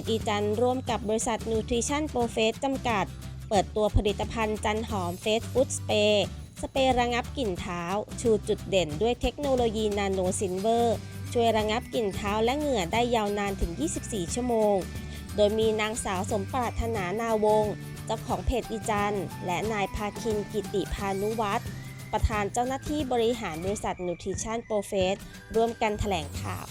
จอีจันร่วมกับบริษัท Nutrition Pro f a c e จำกัด เปิดตัวผลิตภัณฑ์จันหอมเฟสฟู้ดสเปรย์สเปรย์ระงับกลิ่นเท้า ชูจุดเด่นด้วยเทคโนโลยีนาโนซินเวอร์ ช่วยระงับกลิ่นเท้าและเหงื่อได้ยาวนานถึง 24 ชั่วโมง โดยมีนางสาวสมปรารถนานาวงศ์เจ้าของเพจอีจันและนายพาคินกิติพานุวัฒน์ประธานเจ้าหน้าที่บริหารบริษัท Nutrition Pro f a c e ร่วมกันแถลงข่าว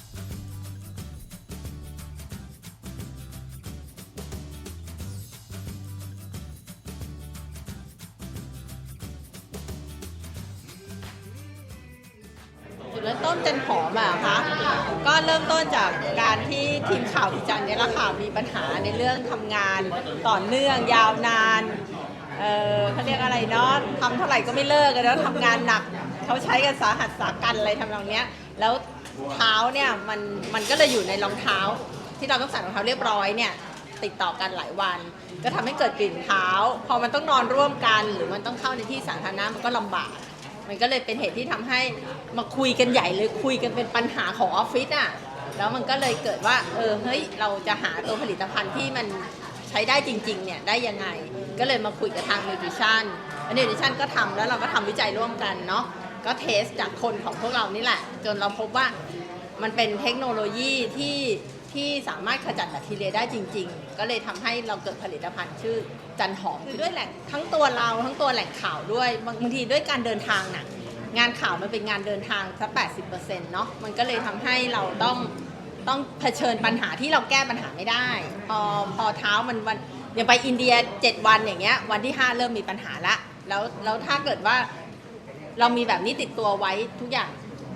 ริ่มต้นจันหอมอะคะก็เริ่มต้นจากการที่ทีมข่าวดิจันเนี่ยแหละค่ะมีปัญหาในเรื่องทำงานต่อเนื่องยาวนานเออเขาเรียกอะไรเนาะทำเท่าไหร่ก็ไม่เลิกกันแล้วทำงานหนักเขาใช้กันสาหัสสากันอะไรทำนองเนี้ยแล้วเท้าเนี่ยมันมันก็เลยอยู่ในรองเท้า ที่เราต้องใส่รองเท้าเรียบร้อยเนี่ยติดต่อกันหลายวัน ก็ทำให้เกิดกลิ่นเท้า พอมันต้องนอนร่วมกัน หรือมันต้องเข้าในที่สาธารณะมันก็ลำบาก มันก็เลยเป็นเหตุที่ทำให้ มาคุยกันใหญ่เลยคุยกันเป็นปัญหาของออฟฟิศอะแล้วมันก็เลยเกิดว่าเออเฮ้ยเราจะหาตัวผลิตภัณฑ์ที่มันใช้ได้จริงๆเนี่ยได้ยังไง ก็เลยมาคุยกับทางนิวทริชั่นนิวทริชั่นก็ทำแล้วเราก็ทำวิจัยร่วมกันเนาะก็เทสจากคนของพวกเรานี่แหละ จนเราพบว่ามันเป็นเทคโนโลยีที่ที่สามารถขจัดแบคทีเรียได้จริง ๆ ก็เลยทำให้เราเกิดผลิตภัณฑ์ชื่อจันหอมคือด้วยแหล่งทั้งตัวเราทั้งตัวแหล่งข่าวด้วยบางทีด้วยการเดินทางน่ะ งานข่าวมันเป็นงานเดินทางสัก80%เซ็นต์เนาะมันก็เลยทำให้เราต้องต้องเผชิญปัญหาที่เราแก้ปัญหาไม่ได้ พอพอเท้ามันวันอย่างไปอินเดีย7วันอย่างเงี้ยวันที่5เริ่มมีปัญหาละแล้วแล้วถ้าเกิดว่าเรามีแบบนี้ติดตัวไว้ทุกอย่าง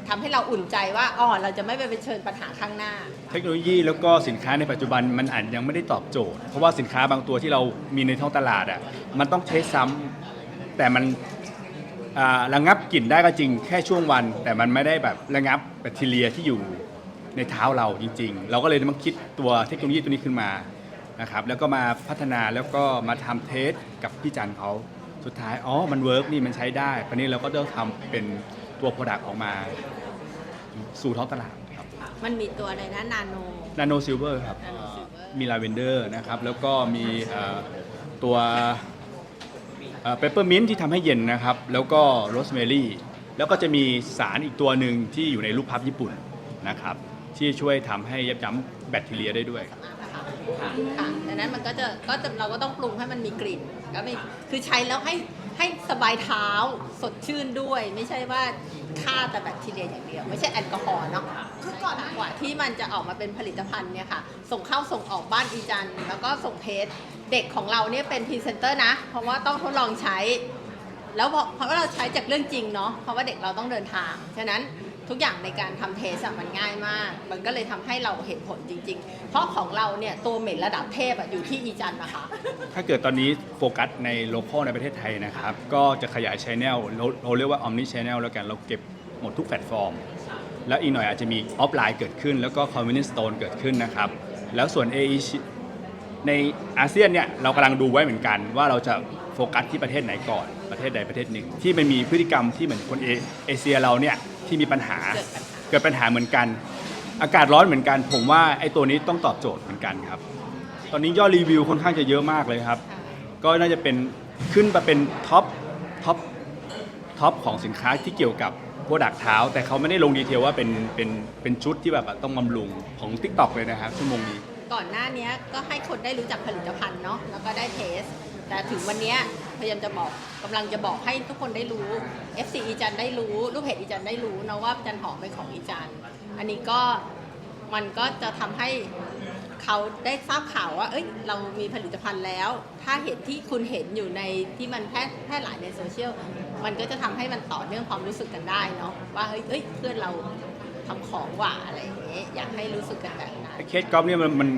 ทำให้เราอุ่นใจว่าอ๋อเราจะไม่ไปเผชิญปัญหาข้างหน้า เทคโนโลยีแล้วก็สินค้าในปัจจุบันมันอาจยังไม่ได้ตอบโจทย์ เพราะว่าสินค้าบางตัวที่เรามีในท้องตลาดอะมันต้องใช้ซ้ำแต่มัน อ่าระงับกลิ่นได้ก็จริงแค่ช่วงวัน แต่มันไม่ได้แบบระงับแบคทีเรียที่อยู่ในเท้าเราจริง ๆ เราก็เลยมาคิดตัวเทคโนโลยีตัวนี้ขึ้นมานะครับแล้วก็มาพัฒนาแล้วก็มาทำเทสกับพี่จันเขาสุดท้ายอ๋อมันเวิร์กนี่มันใช้ได้คราวนี้เราก็ต้องทำเป็นตัวโปรดักต์ออกมาสู่ท้องตลาดครับมันมีตัวอะไรนะนาโน นาโนซิลเวอร์ครับ Nano Silver มีลาเวนเดอร์นะครับ แล้วก็มีเอ่อตัว เปปเปอร์มินที่ทำให้เย็นนะครับ แล้วก็โรสแมรี่ แล้วก็จะมีสารอีกตัวหนึ่งที่อยู่ในรูปภาพญี่ปุ่นนะครับ ที่ช่วยทำให้ยับยั้งแบคทีเรียได้ด้วยนะคะค่ะดังนั้นมันก็จะก็จะเราก็ต้องปรุงให้มันมีกลิ่นก็ไม่คือใช้แล้วให้ให้สบายเท้าสดชื่นด้วย ไม่ใช่ว่าฆ่าแต่แบคทีเรียอย่างเดียว ไม่ใช่แอลกอฮอล์เนาะคือก่อนกว่าที่มันจะออกมาเป็นผลิตภัณฑ์เนี่ยค่ะ ส่งเข้าส่งออกบ้านอีจันแล้วก็ส่งเทส เด็กของเราเนี่ยเป็นพรีเซนเตอร์นะ เพราะว่าต้องทดลองใช้ แล้วเพราะว่าเราใช้จากเรื่องจริงเนาะเพราะว่าเด็กเราต้องเดินทาง ฉะนั้นทุกอย่างในการทำเทสมันง่ายมาก มันก็เลยทำให้เราเห็นผลจริง ๆ เพราะของเราเนี่ยตัวเหม็นระดับเทพอยู่ที่อีจันนะคะ ถ้าเกิดตอนนี้โฟกัสในโลคอลในประเทศไทยนะครับ ก็จะขยายชแนลเราเรียกว่า Omni Channel แล้วกันเราเก็บหมดทุกแพลตฟอร์ม แล้วอีกหน่อยอาจจะมีออฟไลน์เกิดขึ้น แล้วก็ Convenience Store เกิดขึ้นนะครับ แล้วส่วน AE ในอาเซียนเนี่ยเรากำลังดูไว้เหมือนกัน ว่าเราจะโฟกัสที่ประเทศไหนก่อนประเทศใดประเทศหนึ่ง ที่มันมีพฤติกรรมที่เหมือนคนเอเอเชียเราเนี่ยที่มีปัญหาเกิดปัญหาเหมือนกัน อากาศร้อนเหมือนกัน ผมว่าไอ้ตัวนี้ต้องตอบโจทย์เหมือนกันครับ ตอนนี้ยอดรีวิวค่อนข้างจะเยอะมากเลยครับ ก็น่าจะเป็นขึ้นมาเป็นท็อปท็อปท็อปของสินค้าที่เกี่ยวกับโปรดักเท้า แต่เขาไม่ได้ลงดีเทลว่าเป็นเป็นเป็นชุดที่แบบต้องบำรุงของ TikTok เลยนะครับชั่วโมงนี้ ก่อนหน้านี้ก็ให้คนได้รู้จักผลิตภัณฑ์เนาะแล้วก็ได้เทส แต่ถึงวันนี้พยายามจะบอกกำลังจะบอกให้ทุกคนได้รู้ FC อีจันได้รู้ลูกเพจอีจันได้รู้นะว่าจันหอมเป็นของอีจันอันนี้ก็มันก็จะทำให้เขาได้ทราบข่าวว่า เอ้ยเรามีผลิตภัณฑ์แล้ว ถ้าเห็นที่คุณเห็นอยู่ในที่มันแพร่แพร่หลายในโซเชียลมันก็จะทำให้มันต่อเนื่องความรู้สึกกันได้เนาะว่าเฮ้ยเอ้ยเพื่อนเรา ทำของหว่าอะไรอย่างเงี้ยอยากให้รู้สึกกันแบบนั้น เคสกอล์ฟเนี่ยมันมัน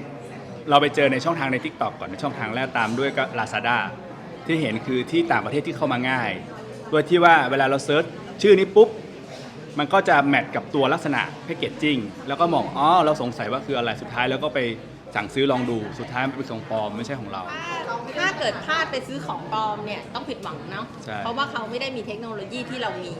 เราไปเจอในช่องทางใน Tik t o อกก่อนในช่องทางแรกตามด้วยก็ Lazada ที่เห็นคือที่ต่างประเทศที่เข้ามาง่ายโดยที่ว่าเวลาเราเซิร์ชชื่อนี้ปุ๊บ มันก็จะแมทกับตัวลักษณะแพคเกจจิ้งแล้วก็มองอ๋อเราสงสัยว่าคืออะไรสุดท้ายแล้วก็ไปสั่งซื้อลองดูสุดท้ายมันเป็นของปลอมไม่ใช่ของเรา ถ้าเกิดพลาดไปซื้อของปลอมเนี่ยต้องผิดหวังเนาะใช่ เพราะว่าเขาไม่ได้มีเทคโนโลยีที่เรามี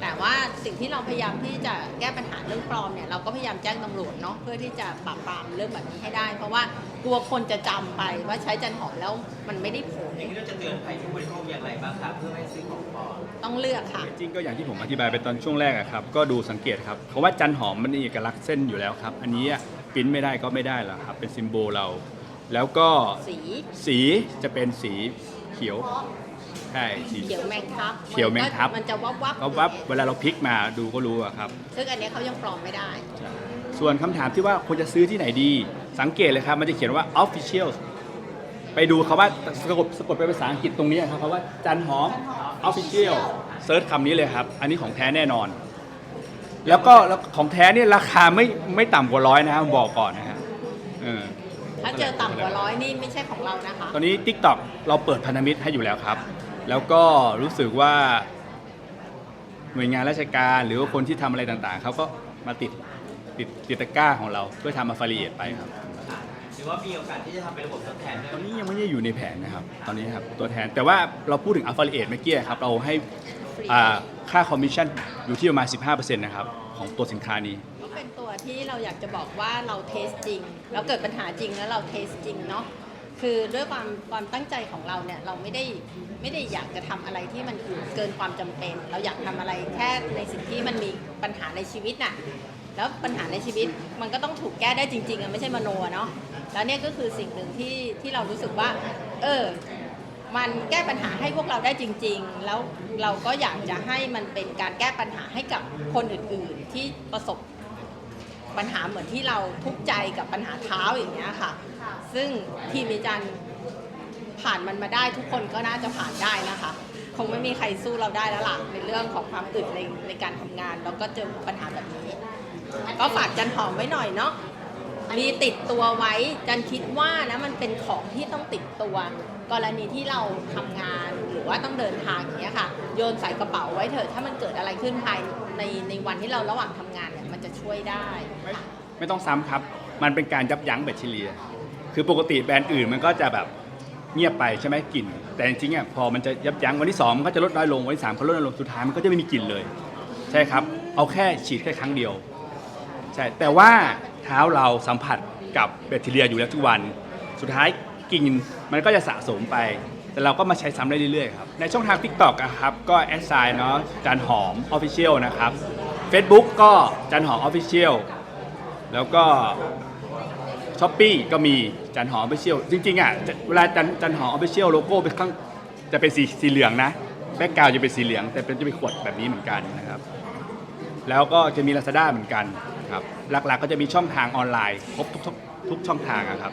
แต่ว่าสิ่งที่เราพยายามที่จะแก้ปัญหาเรื่องปลอมเนี่ยเราก็พยายามแจ้งตำรวจเนาะเพื่อที่จะปราบปรามเรื่องแบบนี้ให้ได้ เพราะว่ากลัวคนจะจำไปว่าใช้จันหอมแล้วมันไม่ได้ผลอย่างนี้เราจะเตือนภัยผู้บริโภคอย่างไรบ้างครับเพื่อไม่ให้ซื้อของปลอม ต้องเลือกค่ะ จริงๆก็อย่างที่ผมอธิบายไปตอนช่วงแรกอะครับ ก็ดูสังเกตครับเพราะว่าจันหอมมันมีเอกลักษณ์เส้นอยู่แล้วครับ อันนี้อะปริ้นไม่ได้ก็ไม่ได้แล้วครับ เป็นซิมโบลเรา แล้วก็สีสีจะเป็นสีเขียวใช่สีเขียวแมงทับเขียวแมงทับมันจะวับวับก็วับเวลาเราพลิกมาดูก็รู้อะครับซึ่งอันเนี้ยเขายังปลอมไม่ได้ ส่วนคำถามที่ว่าควรจะซื้อที่ไหนดี สังเกตเลยครับ มันจะเขียนว่า official ไปดูคาว่าสะกดสะกดเป็นภาษาอังกฤษตรงนี้ครับคำว่าจันหอม official เซิร์ชคำนี้เลยครับ อันนี้ของแท้แน่นอน แล้วก็แล้วของแท้เนี่ยราคาไม่ไม่ต่ำกว่าร้อยนะครับบอกก่อนนะฮะเออถ้าเจอต่ำกว่าร้อยนี่ไม่ใช่ของเรานะคะ ตอนนี้ TikTok เราเปิดพันธมิตรให้อยู่แล้วครับ แล้วก็รู้สึกว่าหน่วยงานราชการหรือว่าคนที่ทำอะไรต่างๆ เขาก็มาติดติดติดตะกร้าของเราเพื่อทำ affiliate ไปครับ หรือว่ามีโอกาสที่จะทำเป็นระบบทดแทนด้วยตอนนี้ยังไม่ได้อยู่ในแผนนะครับ ตอนนี้ครับตัวแทนแต่ว่าเราพูดถึง affiliate เมื่อกี้ครับเราให้อ่าค่าคอมมิชชั่นอยู่ที่ประมาณ 15%นะครับของตัวสินค้านี้ ก็เป็นตัวที่เราอยากจะบอกว่าเราเทสจริง เราเกิดปัญหาจริงแล้วเราเทสจริงเนาะ คือด้วยความความตั้งใจของเราเนี่ยเราไม่ได้ไม่ได้อยากจะทำอะไรที่มันเกินความจำเป็น เราอยากทำอะไรแค่ในสิ่งที่มันมีปัญหาในชีวิตน่ะแล้วปัญหาในชีวิตมันก็ต้องถูกแก้ได้จริงๆอะไม่ใช่มโนเนาะแล้วเนี่ยก็คือสิ่งหนึ่งที่ที่เรารู้สึกว่า เออ มันแก้ปัญหาให้พวกเราได้จริง ๆ แล้วเราก็อยากจะให้มันเป็นการแก้ปัญหาให้กับคนอื่นๆ ที่ประสบ ปัญหาเหมือนที่เราทุกข์ใจกับปัญหาเท้าอย่างเงี้ยค่ะ ซึ่งทีมอาจารย์ผ่านมันมาได้ทุกคนก็น่าจะผ่านได้นะคะ คงไม่มีใครสู้เราได้แล้วล่ะในเรื่องของความอึดในในการทำงาน แล้วก็เจอปัญหาแบบนี้ ก็ฝากจันหอมไว้หน่อยเนาะ มีติดตัวไว้จันคิดว่านะมันเป็นของที่ต้องติดตัว กรณีที่เราทำงานหรือว่าต้องเดินทางอย่างเงี้ยค่ะ โยนใส่กระเป๋าไว้เถอะถ้ามันเกิดอะไรขึ้นภายในในวันที่เราระหว่างทำงานเนี่ยมันจะช่วยได้ไม่ไม่ต้องซ้ำครับ มันเป็นการยับยั้งแบคทีเรีย คือปกติแบรนด์อื่นมันก็จะแบบเงียบไปใช่ไหมกลิ่น แต่จริงๆอะพอมันจะยับยั้งวันที่สองมันก็จะลดน้อยลงวันที่สามก็ลดน้อยลงสุดท้ายมันก็จะไม่มีกลิ่นเลย ใช่ครับ เอาแค่ฉีดแค่ครั้งเดียว ใช่ แต่ว่า เท้าเราสัมผัสกับแบคทีเรียอยู่แล้วทุกวัน สุดท้ายกินมันก็จะสะสมไป แต่เราก็มาใช้ซ้ำได้เรื่อยๆครับ ในช่องทาง TikTok อะครับ ก็แอดไซน์เนาะจันหอม Official นะครับ Facebook ก็จันหอม Official แล้วก็ช้อปปี้ก็มีจันหอม Official จริงๆอะจะเวลาจันจันหอม Official โลโก้เป็นข้างจะเป็นสีสีเหลืองนะแบ็กกราวจะเป็นสีเหลือง แต่เป็นจะเป็นขวดแบบนี้เหมือนกันนะครับ แล้วก็จะมี Lazada เหมือนกัน ครับหลักๆก็จะมีช่องทางออนไลน์ครบทุกทุกทุกช่องทางอะครับ